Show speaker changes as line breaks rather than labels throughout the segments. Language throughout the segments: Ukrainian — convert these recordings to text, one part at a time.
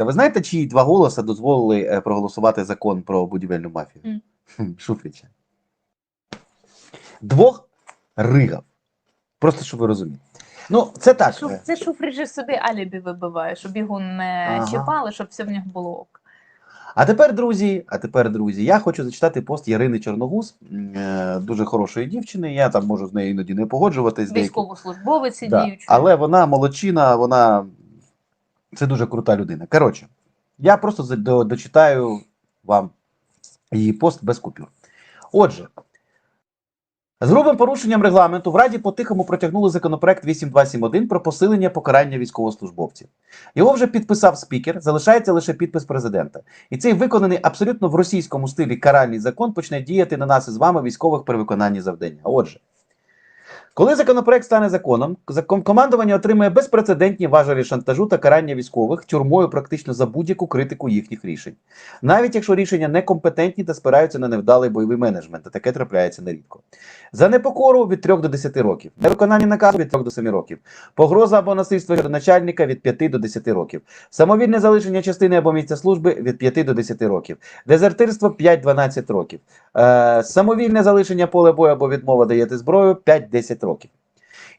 ласка, ви знаєте, чиї два голоси дозволили е, проголосувати закон про будівельну мафію? Хм, Шуфрича. Двох ригав. Просто щоб ви розуміли. Ну, це так.
Шуф,
е,
це Шуфрич собі алібі вибиває, щоб його не
Ага.
чіпали, щоб все в нього було ок.
А тепер, друзі, а тепер, друзі, я хочу зачитати пост Ярини Чорногуз, е, дуже хорошої дівчини. Я там можу з нею іноді не погоджуватись.
Військовослужбовець
Да.
діючий.
Але вона молодчина, вона це дуже крута людина. Коротше, я просто дочитаю вам її пост без купюр. Отже, з грубим порушенням регламенту в Раді по-тихому протягнули законопроект 8271 про посилення покарання військовослужбовців. Його вже підписав спікер, залишається лише підпис президента. І цей виконаний абсолютно в російському стилі каральний закон почне діяти на нас із вами військових при виконанні завдання. Отже, коли законопроект стане законом, командування отримає безпрецедентні важелі шантажу та карання військових тюрмою практично за будь-яку критику їхніх рішень, навіть якщо рішення некомпетентні та спираються на невдалий бойовий менеджмент, а таке трапляється нерідко. За непокору від 3 до 10 років, невиконання наказу від 3 до 7 років, погроза або насильство щодо начальника від 5 до 10 років, самовільне залишення частини або місця служби від 5 до 10 років, дезертирство 5-12 років, е, самовільне залишення поля бою або відмова даяти зброю 5-10 років. coloquei.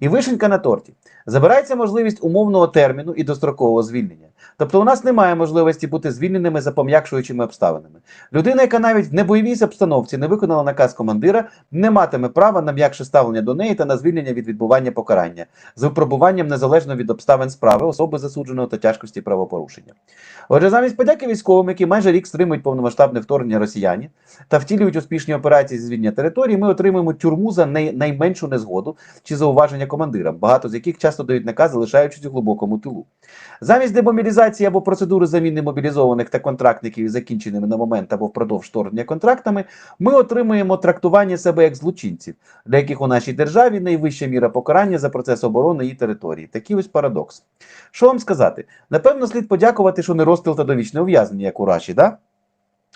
І вишенька на торті. Забирається можливість умовного терміну і дострокового звільнення. Тобто у нас немає можливості бути звільненими за пом'якшуючими обставинами. Людина, яка навіть в небойовій обстановці не виконала наказ командира, не матиме права на м'якше ставлення до неї та на звільнення від відбування покарання з випробуванням незалежно від обставин справи особи засудженого та тяжкості правопорушення. Отже, замість подяки військовим, які майже рік стримують повномасштабне вторгнення росіяни та втілюють успішні операції зі звільнення території, ми отримуємо тюрму за найменшу незгоду чи зауваження командирам, багато з яких часто дають накази, лишаючись у глибокому тилу. Замість демобілізації або процедури заміни мобілізованих та контрактників закінченими на момент або впродовж вторгнення контрактами, ми отримуємо трактування себе як злочинців, для яких у нашій державі найвища міра покарання за процес оборони її території. Такий ось парадокс. Що вам сказати? Напевно, слід подякувати, що не розстріл та довічне ув'язнення, як у Раші, да?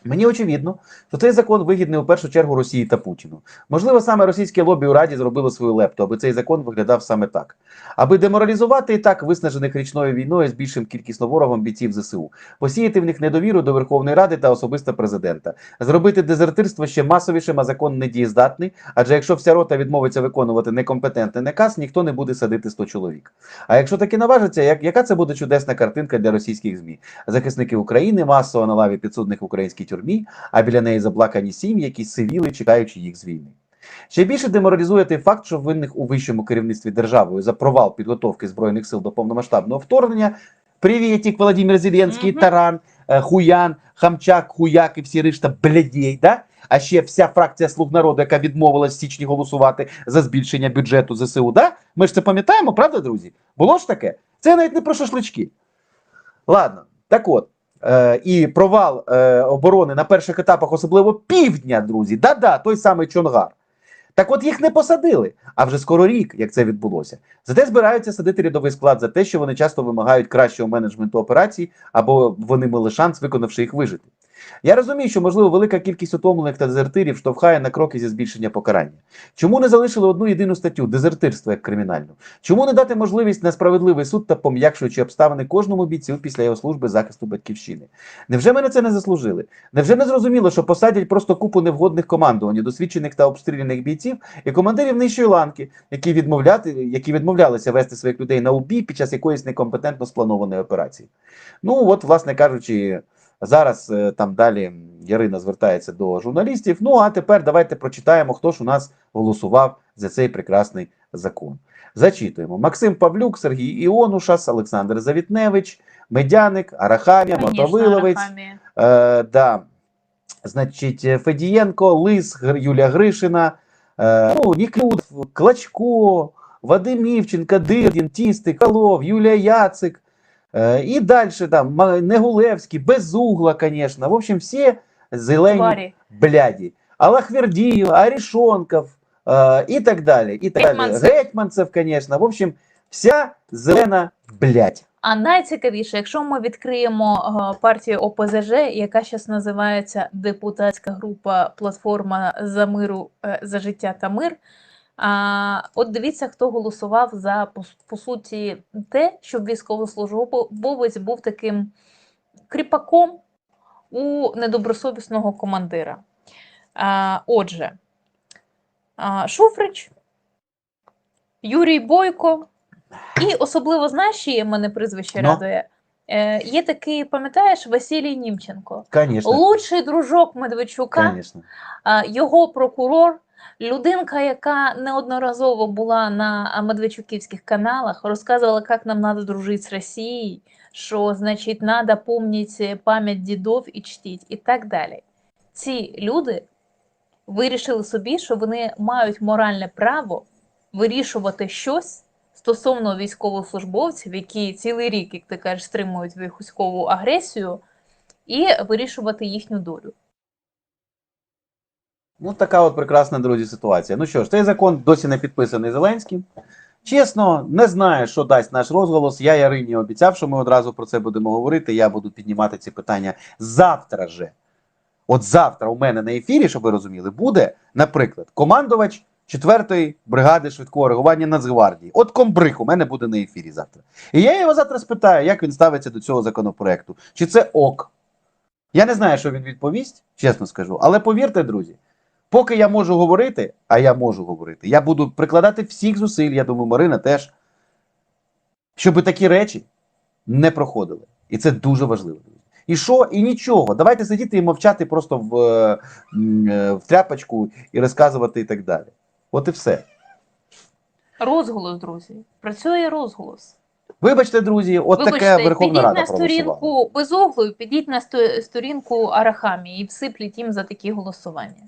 Мені очевидно, що цей закон вигідний у першу чергу Росії та Путіну. Можливо, саме російське лобі у Раді зробило свою лепту, аби цей закон виглядав саме так. Аби деморалізувати і так виснажених річною війною з більшим кількісно ворогом бійців ЗСУ, посіяти в них недовіру до Верховної Ради та особисто президента, зробити дезертирство ще масовішим, а закон недієздатний, адже якщо вся рота відмовиться виконувати некомпетентний наказ, ніхто не буде садити 100 чоловік. А якщо таки наважиться, як, яка це буде чудесна картинка для російських ЗМІ? Захисники України масово на лаві підсудних в українській тюрмі, а біля неї заплакані сім'ї, які сивіли, чекаючи їх з війни. Ще більше деморалізує той факт, що винних у вищому керівництві державою за провал підготовки збройних сил до повномасштабного вторгнення. Привітік, Володимир Зеленський,
Мгм.
Таран, е, Хуян, Хамчак, Хуяк і всі решта блядей, да? А ще вся фракція Слуг народу, яка відмовилась в січні голосувати за збільшення бюджету ЗСУ. Да? Ми ж це пам'ятаємо, правда, друзі? Було ж таке? Це навіть не про шашлички. Ладно, так от. Е, і провал е, оборони на перших етапах, особливо півдня, друзі. Да-да, той самий Чонгар. Так от їх не посадили, а вже скоро рік, як це відбулося. Зате збираються садити рядовий склад за те, що вони часто вимагають кращого менеджменту операцій, або вони мали шанс, виконавши їх вижити. Я розумію, що можливо велика кількість утомлених та дезертирів штовхає на кроки зі збільшення покарання. Чому не залишили одну єдину статтю дезертирство як кримінальну? Чому не дати можливість на справедливий суд та пом'якшуючи обставини кожному бійцю після його служби захисту батьківщини? Невже ми на це не заслужили? Невже не зрозуміло, що посадять просто купу невгодних командувань, досвідчених та обстріляних бійців і командирів нижчої ланки, які відмовляти, які відмовлялися вести своїх людей на убій під час якоїсь некомпетентно спланованої операції? Ну от, власне кажучи. Зараз е, там далі Ярина звертається до журналістів. Ну а тепер давайте прочитаємо, хто ж у нас голосував за цей прекрасний закон. Зачитуємо: Максим Павлюк, Сергій Іонушас, Олександр Завітневич, Медяник, Арахамія, Мотовиловець, е, да, значить, Федієнко, Лис, Юлія Гришина, е, ну, Ніклюд, Клачко, Вадим Івченко, Дирдін, Тістик, Калов, Юлія Яцик. Е, і далі там Негулевський, Безугла, звісно. В общем, всі зелені бляді. Аллахвердіїв, Арішонков е, і так далі. І так далі.
Гетьманцев.
Звісно. В общем, вся зелена блядь.
А найцікавіше, якщо ми відкриємо е, партію ОПЗЖ, яка зараз називається депутатська група Платформа за миру за життя та мир. А, от дивіться, хто голосував за по, по суті те, щоб військовослужбовець був таким кріпаком у недобросовісного командира. А, отже, а, Шуфрич, Юрій Бойко, і особливо знаєш, що є мене прізвище
Ну?
радує. Е, є такий, пам'ятаєш, Василій Німченко.
Конечно,
Лучший дружок Медведчука,
конечно.
його прокурор, людинка, яка неодноразово була на медведчуківських каналах, розказувала, як нам треба дружити з Росією, що значить треба пам'ятати пам'ять дідов і чтіть, і так далі. Ці люди вирішили собі, що вони мають моральне право вирішувати щось стосовно військовослужбовців, які цілий рік, як ти кажеш, стримують військову агресію, і вирішувати їхню долю.
Ну, така от прекрасна, друзі, ситуація. Ну що ж, цей закон досі не підписаний Зеленським. Чесно, не знаю, що дасть наш розголос. Я Ярині обіцяв, що ми одразу про це будемо говорити. Я буду піднімати ці питання завтра же. От завтра у мене на ефірі, щоб ви розуміли, буде, наприклад, командувач 4-ї бригади швидкого реагування Нацгвардії. От комбриг у мене буде на ефірі завтра. І я його завтра спитаю, як він ставиться до цього законопроекту. Чи це ок? Я не знаю, що він відповість, чесно скажу. Але повірте, друзі, поки я можу говорити, а я можу говорити, я буду прикладати всіх зусиль, я думаю, Марина теж, щоб такі речі не проходили. І це дуже важливо. І що, і нічого. Давайте сидіти і мовчати просто в, е, в тряпочку і розказувати і так далі. От і все.
Розголос, друзі. Працює розголос.
Вибачте, друзі, от
Вибачте,
таке Верховна Рада
на сторінку Безоглою, підіть на сторінку Арахамі і всипліть їм за такі голосування.